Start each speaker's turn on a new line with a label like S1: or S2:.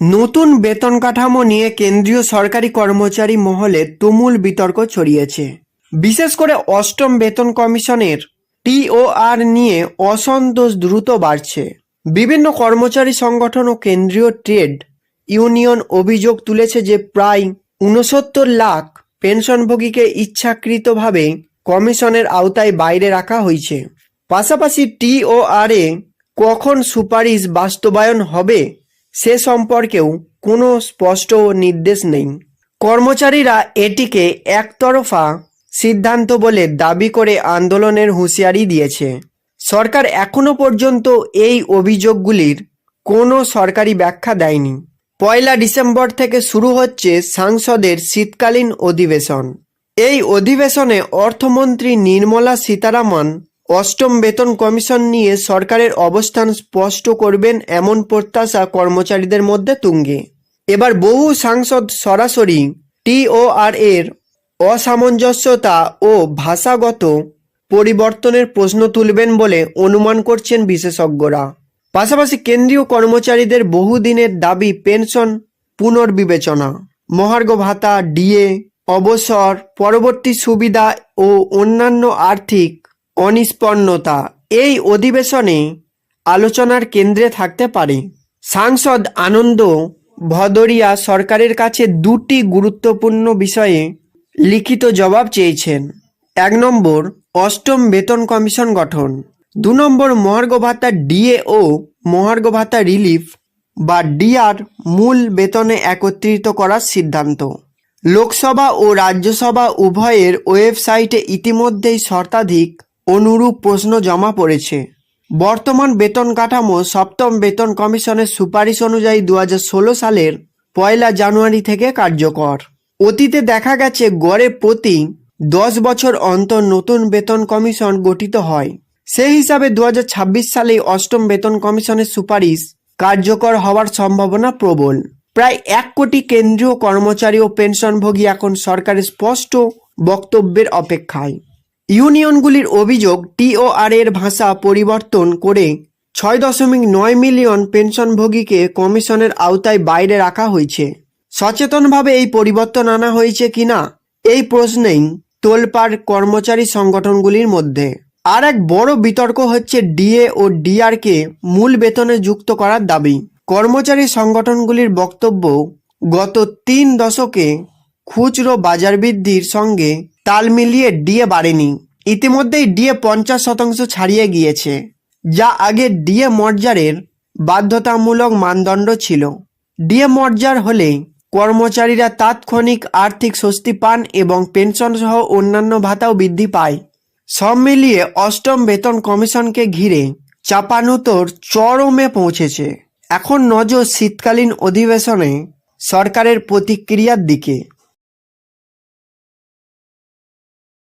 S1: নতুন বেতন কাঠামো নিয়ে কেন্দ্রীয় সরকারি কর্মচারী মহলে তুমুল বিতর্ক ছড়িয়েছে। বিশেষ করে অষ্টম বেতন কমিশনের টিওআর নিয়ে অসন্তোষ দ্রুত বাড়ছে। বিভিন্ন কর্মচারী সংগঠন ও কেন্দ্রীয় ট্রেড ইউনিয়ন অভিযোগ তুলেছে যে প্রায় উনসত্তর লাখ পেনশনভোগীকে ইচ্ছাকৃতভাবে কমিশনের আওতায় বাইরে রাখা হয়েছে। পাশাপাশি টিওআরে কখন সুপারিশ বাস্তবায়ন হবে সে সম্পর্কেও কোনো স্পষ্ট নির্দেশ নেই। কর্মচারীরা এটিকে একতরফা সিদ্ধান্ত বলে দাবি করে আন্দোলনের হুঁশিয়ারি দিয়েছে। সরকার এখনও পর্যন্ত এই অভিযোগগুলির কোনো সরকারি ব্যাখ্যা দেয়নি। পয়লা ডিসেম্বর থেকে শুরু হচ্ছে সাংসদের শীতকালীন অধিবেশন। এই অধিবেশনে অর্থমন্ত্রী নির্মলা সীতারামন অষ্টম বেতন কমিশন নিয়ে সরকারের অবস্থান স্পষ্ট করবেন এমন প্রত্যাশা কর্মচারীদের মধ্যে তুঙ্গে। এবার বহু সাংসদ সরাসরি টিওআর এর অসামঞ্জস্যতা ও ভাষাগত পরিবর্তনের প্রশ্ন তুলবেন বলে অনুমান করছেন বিশেষজ্ঞরা। পাশাপাশি কেন্দ্রীয় কর্মচারীদের বহুদিনের দাবি পেনশন পুনর্বিবেচনা, মহার্ঘ ভাতা, ডিএ, অবসর, পরবর্তী সুবিধা ও অন্যান্য আর্থিক অনিষ্পন্নতা। এই অধিবেশনে আলোচনার কেন্দ্রে থাকতে পারে। সাংসদ আনন্দ ভদরিয়া সরকারের কাছে দুটি গুরুত্বপূর্ণ বিষয়ে লিখিত জবাব চেয়েছেন। এক নম্বর, অষ্টম বেতন কমিশন গঠন। দু নম্বর, মহার্ঘ ভাতা ডিএ ও মহার্ঘ ভাতা রিলিফ বা ডিআর মূল বেতনে একত্রিত করার সিদ্ধান্ত। লোকসভা ও রাজ্যসভা উভয়ের ওয়েবসাইটে ইতিমধ্যেই শতাধিক অনুরূপ প্রশ্ন জমা পড়েছে। বর্তমান বেতন কাঠামো সপ্তম বেতন কমিশনের সুপারিশ অনুযায়ী দু হাজার ষোলো সালের পয়লা জানুয়ারি থেকে কার্যকর। অতীতে দেখা গেছে গড়ে প্রতি দশ বছর অন্তর নতুন বেতন কমিশন গঠিত হয়। সেই হিসাবে দু সালে অষ্টম বেতন কমিশনের সুপারিশ কার্যকর হওয়ার সম্ভাবনা প্রবল। প্রায় এক কোটি কেন্দ্রীয় কর্মচারী ও পেনশনভোগী এখন সরকারের স্পষ্ট বক্তব্যের অপেক্ষায়। ইউনিয়নগুলির অভিযোগ টিওআর এর ভাষা পরিবর্তন করে ছয় দশমিক নয় মিলিয়ন পেনশনভোগীকে কমিশনের আওতায় বাইরে রাখা হয়েছে। সচেতনভাবে এই পরিবর্তন আনা হয়েছে কিনা, এই প্রশ্নেই তোলপাড় কর্মচারী সংগঠনগুলির মধ্যে। আর এক বড় বিতর্ক হচ্ছে ডিএ ও ডিআরকে মূল বেতনে যুক্ত করার দাবি। কর্মচারী সংগঠনগুলির বক্তব্য, গত তিন দশকে খুচরো বাজার বৃদ্ধির সঙ্গে তাল মিলিয়ে ডিএ বাড়েনি। ইতিমধ্যেই ডিএ পঞ্চাশ শতাংশ ছাড়িয়ে গিয়েছে, যা আগে ডিএ মর্যারের বাধ্যতামূলক মানদণ্ড ছিল। ডিএ মর্যার হলে কর্মচারীরা তাৎক্ষণিক আর্থিক স্বস্তি পান এবং পেনশন সহ অন্যান্য ভাতাও বৃদ্ধি পায়। সব মিলিয়ে অষ্টম বেতন কমিশনকে ঘিরে চাপানুতোর চরমে পৌঁছেছে। এখন নজর শীতকালীন অধিবেশনে সরকারের প্রতিক্রিয়ার দিকে।